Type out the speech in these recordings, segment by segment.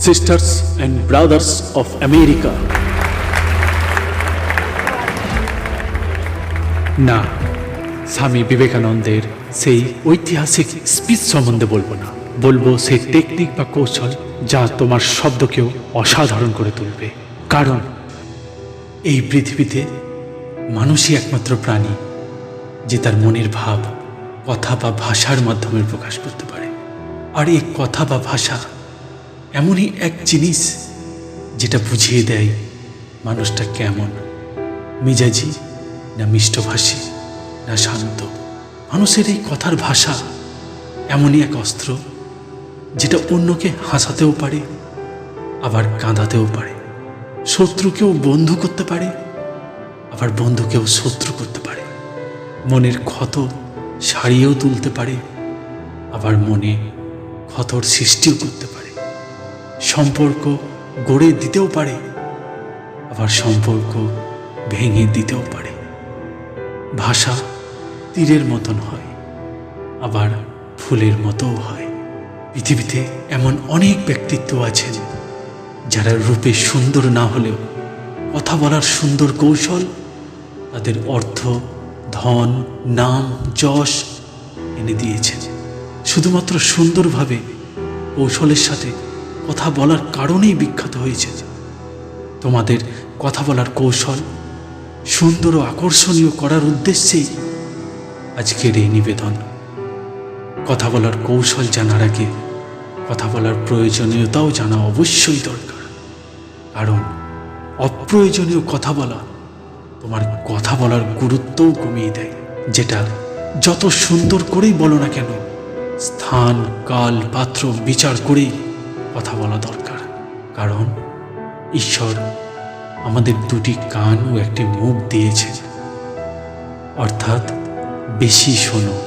sisters and brothers of America. না, স্বামী বিবেকানন্দের সেই ঐতিহাসিক স্পিচ সম্বন্ধে বলব না। বলব সেই টেকনিক বা কৌশল যা তোমার শব্দকেও অসাধারণ করে তুলবে। কারণ এই পৃথিবীতে মানুষই একমাত্র প্রাণী যে তার মনের ভাব, কথা বা ভাষার মাধ্যমে প্রকাশ করতে পারে। আর এই কথা বা ভাষা এমনই এক জিনিস যেটা বুঝিয়ে দেয় মানুষটা কেমন? মিজাজি না মিষ্টভাষী না শান্ত? মানুষের এই কথার ভাষা এমনই এক অস্ত্র যেটা অন্যকে হাসাতেও পারে, আবার কাঁদাতেও পারে। শত্রুকেও বন্ধু করতে পারে, আবার বন্ধুকেও শত্রু করতে পারে। মনের ক্ষত সারিয়েও তুলতে পারে, আবার মনে ক্ষতর সৃষ্টিও করতে পারে। সম্পর্ক গড়ে দিতেও পারে, আবার সম্পর্ক ভেঙে দিতেও পারে। ভাষা তীরের মতন হয়, আবার ফুলের মতোও হয়। পৃথিবীতে এমন অনেক ব্যক্তিত্ব আছেন, যারা রূপে সুন্দর না হলেও কথা বলার সুন্দর কৌশল, তাদের অর্থ, ধন, নাম, যশ এনে দিয়েছেন। শুধুমাত্র সুন্দরভাবে কৌশলের সাথে কথা বলার কারণেই বিখ্যাত হয়েছে। তোমাদের কথা বলার কৌশল সুন্দর ও আকর্ষণীয় করার উদ্দেশ্যেই আজকের এই নিবেদন। কথা বলার কৌশল জানার আগে কথা বলার প্রয়োজনীয়তাও জানা অবশ্যই দরকার। কারণ অপ্রয়োজনীয় কথা বলা তোমার কথা বলার গুরুত্বও কমিয়ে দেয়। যেটা যত সুন্দর করেই বলো না কেন, স্থান, কাল, পাত্র, বিচার করেই কথা বলা দরকার। কারণ ঈশ্বর আমাদের দুটি কান ও একটি মুখ দিয়েছে অর্থাৎ বেশি শোনো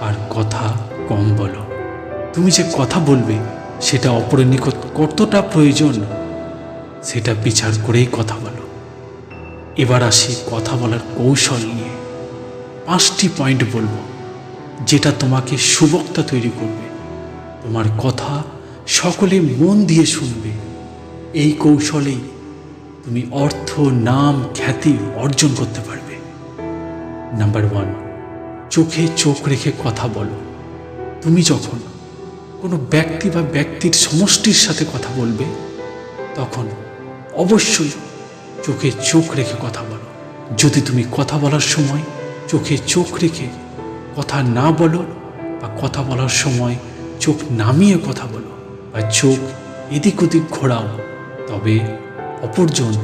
আর কথা কম বলো। তুমি যে কথা বলবে, সেটা অপরের নিকট কতটা প্রয়োজন, সেটা বিচার করেই কথা বলো। এবার আসি কথা বলার কৌশল নিয়ে। পাঁচটি পয়েন্ট বলব, যেটা তোমাকে সুবক্তা তৈরি করবে। তোমার কথা সকলে মন দিয়ে শুনবে। এই কৌশলেই তুমি অর্থ, নাম, খ্যাতি অর্জন করতে পারবে। নাম্বার ওয়ান চোখে চোখ রেখে কথা বলো। তুমি যখন কোনো ব্যক্তি বা ব্যক্তির সমষ্টির সাথে কথা বলবে, তখন অবশ্যই চোখে চোখ রেখে কথা বলো। যদি তুমি কথা বলার সময় চোখে চোখ রেখে কথা না বলো বা কথা বলার সময় চোখ নামিয়ে কথা বলো বা চোখ এদিক ওদিক ঘোরাও। তবে অপরজন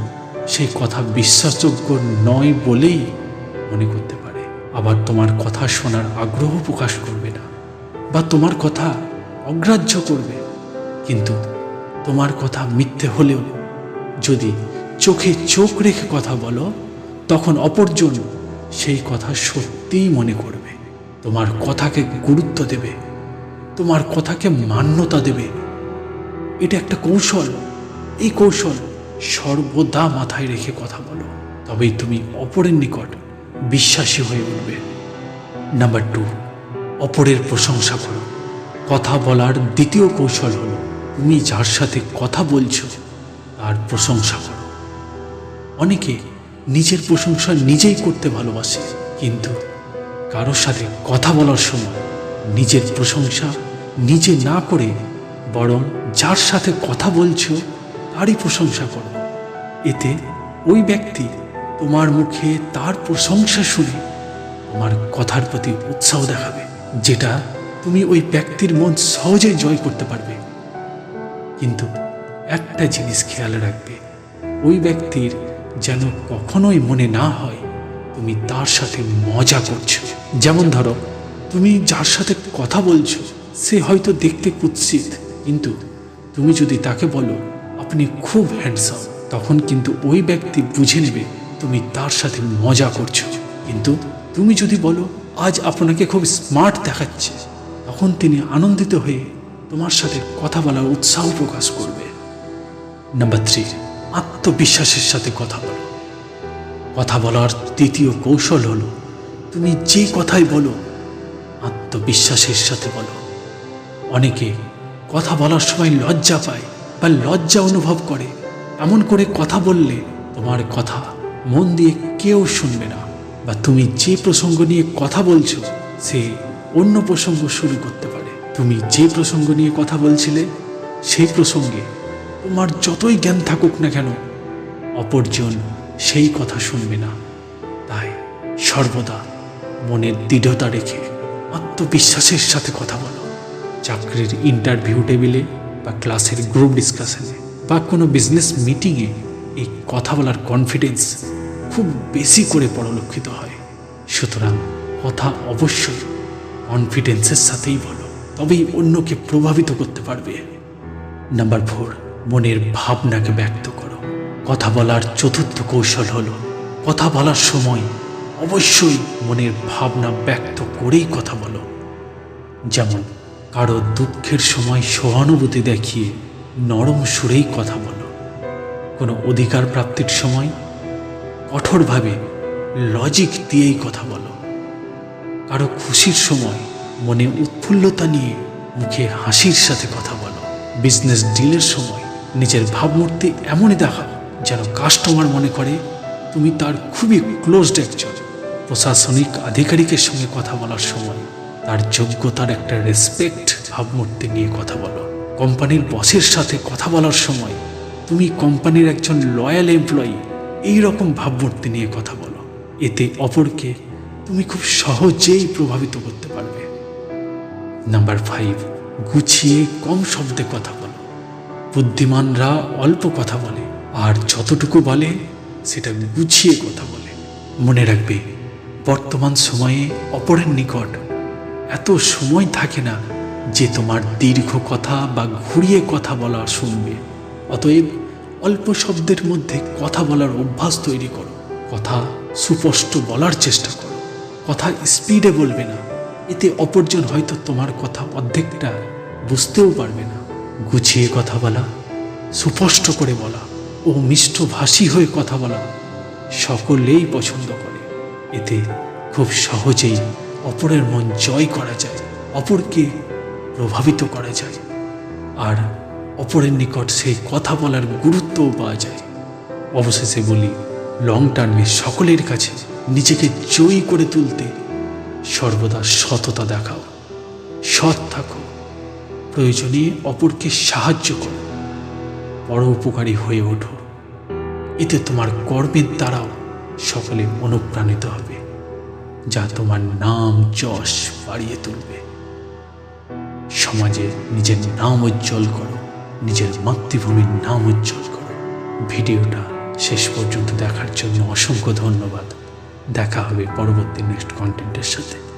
সেই কথা বিশ্বাসযোগ্য নয় বলেই মনে করতে পারে। আবার তোমার কথা শোনার আগ্রহ প্রকাশ করবে না, বা তোমার কথা অগ্রাহ্য করবে। কিন্তু তোমার কথা মিথ্যে হলেও যদি চোখে চোখ রেখে কথা বলো, তখন অপরজন সেই কথা সত্যিই মনে করবে। তোমার কথাকে গুরুত্ব দেবে, তোমার কথাকে মান্যতা দেবে। এটা একটা কৌশল। এই কৌশল সর্বদা মাথায় রেখে কথা বলো। তবেই তুমি অপরের নিকট বিশ্বাসী হয়ে উঠবে। নাম্বার টু অপরের প্রশংসা করো। কথা বলার দ্বিতীয় কৌশল হলো, তুমি যার সাথে কথা বলছো, তার প্রশংসা করো। অনেকে নিজের প্রশংসা নিজেই করতে ভালোবাসে, কিন্তু কারোর সাথে কথা বলার সময় নিজের প্রশংসা নিজে না করে বরং যার সাথে কথা বলছো, তারই প্রশংসা করো। এতে ওই ব্যক্তি তোমার মুখে তার প্রশংসা শুনে তোমার কথার প্রতি উৎসাহ দেখাবে, যেটা তুমি ওই ব্যক্তির মন সহজেই জয় করতে পারবে। কিন্তু একটা জিনিস খেয়াল রাখবে, ওই ব্যক্তির যেন কখনোই মনে না হয় তুমি তার সাথে মজা করছ। যেমন ধরো, তুমি যার সাথে কথা বলছো, সে হয়তো দেখতে কুৎসিত কিন্তু তুমি যদি তাকে বলো, আপনি খুব হ্যান্ডসাম তখন কিন্তু ওই ব্যক্তি বুঝে নেবে তুমি তার সাথে মজা করছ। কিন্তু তুমি যদি বলো, আজ আপনাকে খুব স্মার্ট দেখাচ্ছে, তখন তিনি আনন্দিত হয়ে তোমার সাথে কথা বলার উৎসাহ প্রকাশ করবে। নাম্বার থ্রি, আত্মবিশ্বাসের সাথে কথা বলো। কথা বলার তৃতীয় কৌশল হলো, তুমি যে কথাই বলো, আত্মবিশ্বাসের সাথে বলো। অনেকে কথা বলার সময় লজ্জা পায় বা লজ্জা অনুভব করে। এমন করে কথা বললে তোমার কথা মন দিয়ে কেউ শুনবে না বা তুমি যে প্রসঙ্গ নিয়ে কথা বলছো, সে অন্য প্রসঙ্গ শুরু করতে পারে। তুমি যে প্রসঙ্গ নিয়ে কথা বলছিলে, সেই প্রসঙ্গে তোমার যতই জ্ঞান থাকুক না কেন, অপরজন সেই কথা শুনবে না। তাই সর্বদা মনের দৃঢ়তা রেখে আত্মবিশ্বাসের সাথে কথা বলো। চাকরির ইন্টারভিউ টেবিলে বা ক্লাসের গ্রুপ ডিসকাশনে বা কোনো বিজনেস মিটিংয়ে এই কথা বলার কনফিডেন্স খুব বেশি করে পরিলক্ষিত হয়। সুতরাং কথা অবশ্যই কনফিডেন্সের সাথেই বলো, তবেই অন্যকে প্রভাবিত করতে পারবে। নাম্বার ফোর মনের ভাবনাকে ব্যক্ত করো। কথা বলার চতুর্থ কৌশল হলো, কথা বলার সময় অবশ্যই মনের ভাবনা ব্যক্ত করেই কথা বলো। যেমন কারও দুঃখের সময় সহানুভূতি দেখিয়ে নরম সুরেই কথা বলো। কোনো অধিকার প্রাপ্তির সময় কঠোরভাবে লজিক দিয়েই কথা বলো। কারও খুশির সময় মনে উৎফুল্লতা নিয়ে মুখে হাসির সাথে কথা বলো। বিজনেস ডিলের সময় নিজের ভাবমূর্তি এমনই দেখাও যেন কাস্টমার মনে করে, তুমি তার খুবই ক্লোজড একজন প্রশাসনিক আধিকারিকের সঙ্গে কথা বলার সময় তার যোগ্যতার একটা রেসপেক্ট ভাবমূর্তি নিয়ে কথা বলো। কোম্পানির বসের সাথে কথা বলার সময় তুমি কোম্পানির একজন লয়াল এমপ্লয়ি এই রকম ভাবমূর্তি নিয়ে কথা বলো। এতে অপরকে তুমি খুব সহজেই প্রভাবিত করতে পারবে। নাম্বার ফাইভ গুছিয়ে কম শব্দে কথা বলো। বুদ্ধিমানরা অল্প কথা বলে, আর যতটুকু বলে, সেটা গুছিয়ে কথা বলে। মনে রাখবে, বর্তমান সময়ে অপরের নিকট এত সময় থাকে না যে তোমার দীর্ঘ কথা বা ঘুরিয়ে কথা বলা শুনবে। অতএব অল্প শব্দের মধ্যে কথা বলার অভ্যাস তৈরি করো। কথা সুস্পষ্ট বলার চেষ্টা করো। কথা স্পিডে বলবে না। এতে অপরজন হয়তো তোমার কথা অর্ধেকটা বুঝতেও পারবে না। গুছিয়ে কথা বলা, সুস্পষ্ট করে বলা ও মিষ্টভাষী হয়ে কথা বলা সকলেই পছন্দ করে। এতে খুব সহজেই অপরের মন জয় করা যায়, অপরকে প্রভাবিত করা যায়, আর অপরের নিকট সেই কথা বলার গুরুত্বও পাওয়া যায়। অবশেষে বলি, লং টার্মে সকলের কাছে নিজেকে জয়ী করে তুলতে সর্বদা সততা দেখাও, সৎ থাকো, প্রয়োজনে অপরকে সাহায্য করো, বড় উপকারী হয়ে ওঠো। এতে তোমার কর্মের দ্বারাও সকলে অনুপ্রাণিত হবে। যা তোমার নাম যশ বাড়িয়ে তুলবে। সমাজে নিজের নাম উজ্জ্বল করো, নিজের মাতৃভূমির নাম উজ্জ্বল করো। ভিডিওটা শেষ পর্যন্ত দেখার জন্য অসংখ্য ধন্যবাদ। দেখা হবে পরবর্তী নেক্সট কন্টেন্টের সাথে।